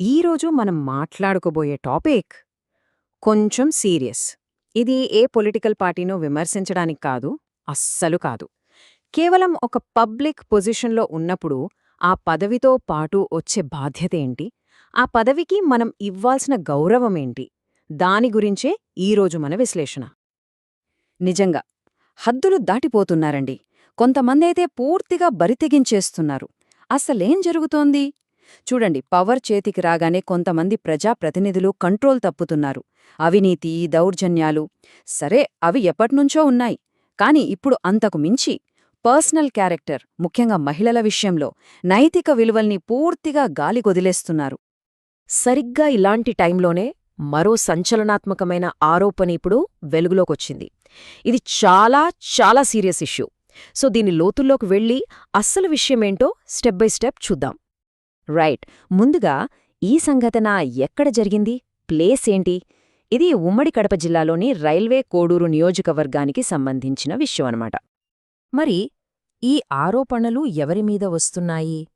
ఈరోజు మనం మాట్లాడుకోబోయే టాపిక్ కొంచెం సీరియస్. ఇది ఏ పొలిటికల్ పార్టీనో విమర్శించడానికి కాదు అస్సలు కాదు. కేవలం ఒక పబ్లిక్ పొజిషన్లో ఉన్నప్పుడు ఆ పదవితో పాటు వచ్చే బాధ్యత ఏంటి? ఆ పదవికి మనం ఇవ్వాల్సిన గౌరవమేంటి దాని గురించే ఈరోజు మన విశ్లేషణ. నిజంగా హద్దులు దాటిపోతున్నారండి. కొంతమందైతే పూర్తిగా బరితెగించేస్తున్నారు. అసలేం జరుగుతోంది? చూడండి పవర్ చేతికి రాగానే కొంతమంది ప్రజాప్రతినిధులు కంట్రోల్ తప్పుతున్నారు. అవినీతి దౌర్జన్యాలు. సరే అవి ఎప్పట్నుంచో ఉన్నాయి. కాని ఇప్పుడు అంతకు మించి పర్సనల్ క్యారెక్టర్ ముఖ్యంగా మహిళల విషయంలో నైతిక విలువల్ని పూర్తిగా గాలిగొదిలేస్తున్నారు సరిగ్గా ఇలాంటి టైంలోనే మరో సంచలనాత్మకమైన ఆరోపణ ఇప్పుడు వెలుగులోకొచ్చింది. ఇది చాలా చాలా సీరియస్ ఇష్యూ. సో దీని లోతుల్లోకి వెళ్ళి అస్సలు విషయమేంటో స్టెప్ బై స్టెప్ చూద్దాం. రైట్. ముందుగా ఈ సంఘటన ఎక్కడ జరిగింది? ప్లేస్ ఏంటి? ఇది ఉమ్మడి కడప జిల్లాలోని రైల్వే కోడూరు నియోజకవర్గానికి సంబంధించిన విషయం అన్నమాట. మరి ఈ ఆరోపణలు ఎవరిమీద వస్తున్నాయి?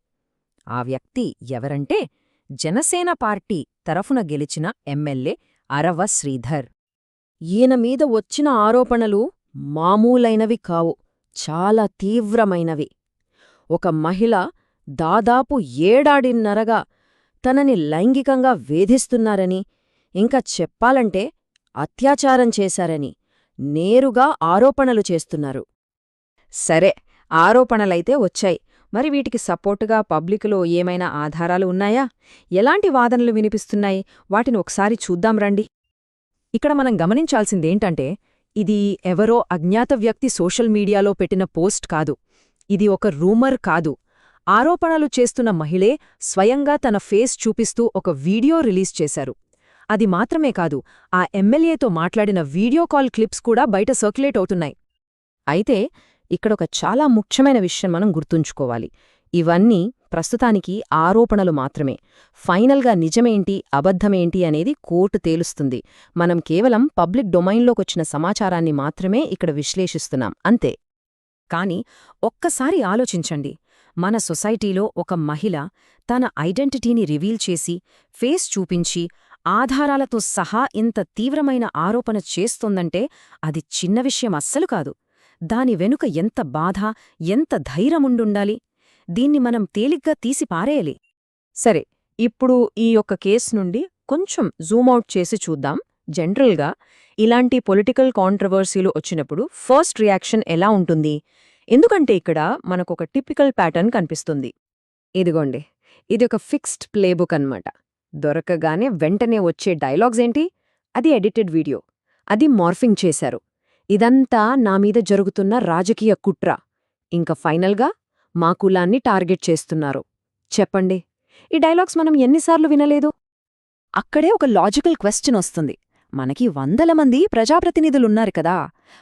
ఆ వ్యక్తి ఎవరంటే జనసేన పార్టీ తరఫున గెలిచిన ఎమ్మెల్యే అరవ శ్రీధర్. ఈయన మీద వచ్చిన ఆరోపణలు మామూలైనవి కావు చాలా తీవ్రమైనవి. ఒక మహిళ దాదాపు ఏడాడిన్నరగా తనని లైంగికంగా వేధిస్తున్నారని ఇంకా చెప్పాలంటే అత్యాచారం చేశారని నేరుగా ఆరోపణలు చేస్తున్నారు. సరే ఆరోపణలైతే వచ్చాయి. మరి వీటికి సపోర్టుగా పబ్లిక్లో ఏమైనా ఆధారాలు ఉన్నాయా? ఎలాంటి వాదనలు వినిపిస్తున్నాయి? వాటిని ఒకసారి చూద్దాం రండి. ఇక్కడ మనం గమనించాల్సిందేంటంటే ఇది ఎవరో అజ్ఞాత వ్యక్తి సోషల్ మీడియాలో పెట్టిన పోస్ట్ కాదు. ఇది ఒక రూమర్ కాదు. ఆరోపణలు చేస్తున్న మహిళే స్వయంగా తన ఫేస్ చూపిస్తూ ఒక వీడియో రిలీజ్ చేశారు. అది మాత్రమే కాదు ఆ ఎమ్మెల్యేతో మాట్లాడిన వీడియో కాల్ క్లిప్స్ కూడా బయట సర్క్యులేట్ అవుతున్నాయి. అయితే ఇక్కడొక చాలా ముఖ్యమైన విషయం మనం గుర్తుంచుకోవాలి. ఇవన్నీ ప్రస్తుతానికి ఆరోపణలు మాత్రమే. ఫైనల్గా నిజమేంటి అబద్ధమేంటి అనేది కోర్టు తేలుస్తుంది. మనం కేవలం పబ్లిక్ డొమైన్లోకొచ్చిన సమాచారాన్ని మాత్రమే ఇక్కడ విశ్లేషిస్తున్నాం అంతే. కాని ఒక్కసారి ఆలోచించండి. మన సొసైటీలో ఒక మహిళ తన ఐడెంటిటీని రివీల్ చేసి ఫేస్ చూపించి ఆధారాలతో సహా ఇంత తీవ్రమైన ఆరోపణ చేస్తోందంటే అది చిన్న విషయం అస్సలు కాదు. దాని వెనుక ఎంత బాధ ఎంత ధైర్యముండుండాలి? దీన్ని మనం తేలిగ్గా తీసి పారేయాలి. సరే ఇప్పుడు ఈ యొక్క కేసు నుండి కొంచెం జూమౌట్ చేసి చూద్దాం. జనరల్గా ఇలాంటి పొలిటికల్ కాంట్రవర్సీలు వచ్చినప్పుడు ఫస్ట్ రియాక్షన్ ఎలా ఉంటుంది? ఎందుకంటే ఇక్కడ మనకొక టిపికల్ ప్యాటర్న్ కనిపిస్తుంది. ఇదిగోండి. ఇది ఒక ఫిక్స్డ్ ప్లేబుక్ అన్నమాట. దొరకగానే వెంటనే వచ్చే డైలాగ్స్ ఏంటి? అది ఎడిటెడ్ వీడియో. అది మార్ఫింగ్ చేశారు. ఇదంతా నా మీద జరుగుతున్న రాజకీయ కుట్ర. ఇంక ఫైనల్గా మా కులాన్ని టార్గెట్ చేస్తున్నారు. చెప్పండి. ఈ డైలాగ్స్ మనం ఎన్నిసార్లు వినలేదు? అక్కడే ఒక లాజికల్ క్వశ్చన్ వస్తుంది. మనకి వందల మంది ప్రజాప్రతినిధులున్నారు కదా.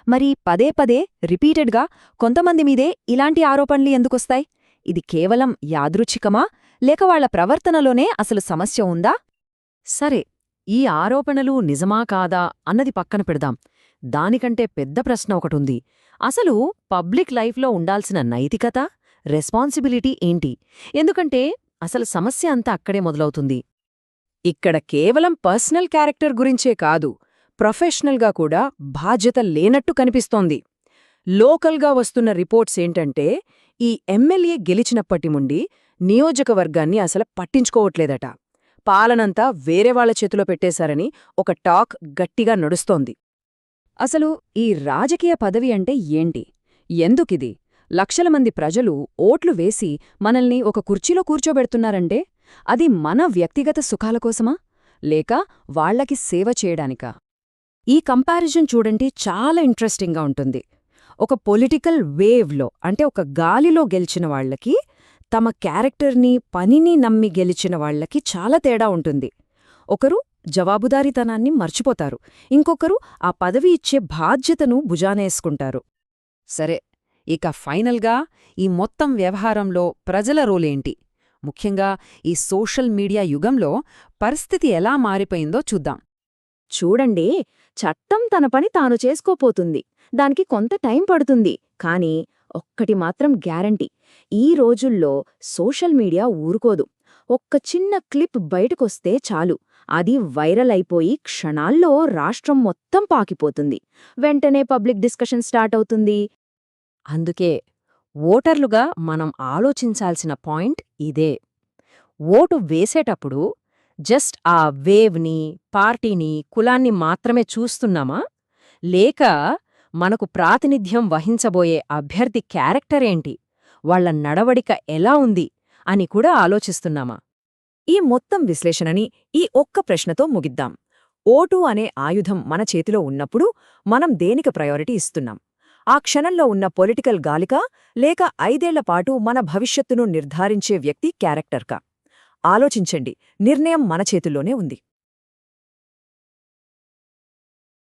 మరి పదే పదే రిపీటెడ్గా కొంతమంది మీదే ఇలాంటి ఆరోపణలు ఎందుకొస్తాయి? ఇది కేవలం యాదృచ్ఛికమా? లేక వాళ్ళ ప్రవర్తనలోనే అసలు సమస్య ఉందా? సరే ఈ ఆరోపణలు నిజమా కాదా అన్నది పక్కన పెడదాం. దానికంటే పెద్ద ప్రశ్న ఒకటుంది. అసలు పబ్లిక్ లైఫ్లో ఉండాల్సిన నైతికత రెస్పాన్సిబిలిటీ ఏంటి? ఎందుకంటే అసలు సమస్య అంతా అక్కడే మొదలవుతుంది. ఇక్కడ కేవలం పర్సనల్ క్యారెక్టర్ గురించే కాదు ప్రొఫెషనల్గా కూడా బాధ్యత లేనట్టు కనిపిస్తోంది. లోకల్గా వస్తున్న రిపోర్ట్స్ ఏంటంటే ఈ ఎమ్మెల్యే గెలిచినప్పటి నుండి నియోజకవర్గాన్ని అసలు పట్టించుకోవట్లేదట. పాలనంతా వేరేవాళ్ళ చేతిలో పెట్టేశారని ఒక టాక్ గట్టిగా నడుస్తోంది. అసలు ఈ రాజకీయ పదవి అంటే ఏంటి? ఎందుకిది? లక్షల మంది ప్రజలు ఓట్లు వేసి మనల్ని ఒక కుర్చీలో కూర్చోబెడుతున్నారంటే అది మన వ్యక్తిగత సుఖాల కోసమా? లేక వాళ్ళకి సేవ చేయడానికా? ఈ కంపారిజన్ చూడండి చాలా ఇంట్రెస్టింగ్గా ఉంటుంది. ఒక పొలిటికల్ వేవ్లో అంటే ఒక గాలిలో గెలిచిన వాళ్ళకి తమ క్యారెక్టర్ని పనిని నమ్మి గెలిచిన వాళ్ళకి చాలా తేడా ఉంటుంది. ఒకరు జవాబుదారీతనాన్ని మర్చిపోతారు. ఇంకొకరు ఆ పదవి ఇచ్చే బాధ్యతను భుజానేసుకుంటారు సరే ఇక ఫైనల్గా ఈ మొత్తం వ్యవహారంలో ప్రజల రోలేంటి? ముఖ్యంగా ఈ సోషల్ మీడియా యుగంలో పరిస్థితి ఎలా మారిపోయిందో చూద్దాం. చూడండి చట్టం తన పని తాను చేసుకోపోతుంది. దానికి కొంత టైం పడుతుంది. కానీ ఒక్కటి మాత్రం గ్యారంటీ. ఈ రోజుల్లో సోషల్ మీడియా ఊరుకోదు. ఒక్క చిన్న క్లిప్ బయటకొస్తే చాలు. అది వైరల్ అయిపోయి క్షణాల్లో రాష్ట్రం మొత్తం పాకిపోతుంది. వెంటనే పబ్లిక్ డిస్కషన్ స్టార్ట్ అవుతుంది. అందుకే ఓటర్లుగా మనం ఆలోచించాల్సిన పాయింట్ ఇదే. ఓటు వేసేటప్పుడు జస్ట్ ఆ వేవ్ని పార్టీని కులాన్ని మాత్రమే చూస్తున్నామా? లేక మనకు ప్రాతినిధ్యం వహించబోయే అభ్యర్థి క్యారెక్టర్ ఏంటి? వాళ్ళ నడవడిక ఎలా ఉంది? అని కూడా ఆలోచిస్తున్నామా? ఈ మొత్తం విశ్లేషణని ఈ ఒక్క ప్రశ్నతో ముగిద్దాం. ఓటు అనే ఆయుధం మన చేతిలో ఉన్నప్పుడు మనం దేనికి ప్రయారిటీ ఇస్తున్నాం? ఆ క్షణంలో ఉన్న పొలిటికల్ గాలిక లేక ఐదేళ్ళపాటు మన భవిష్యత్తును నిర్ధారించే వ్యక్తి క్యారెక్టర్కా? ఆలోచించండి నిర్ణయం మన చేతుల్లోనే ఉంది.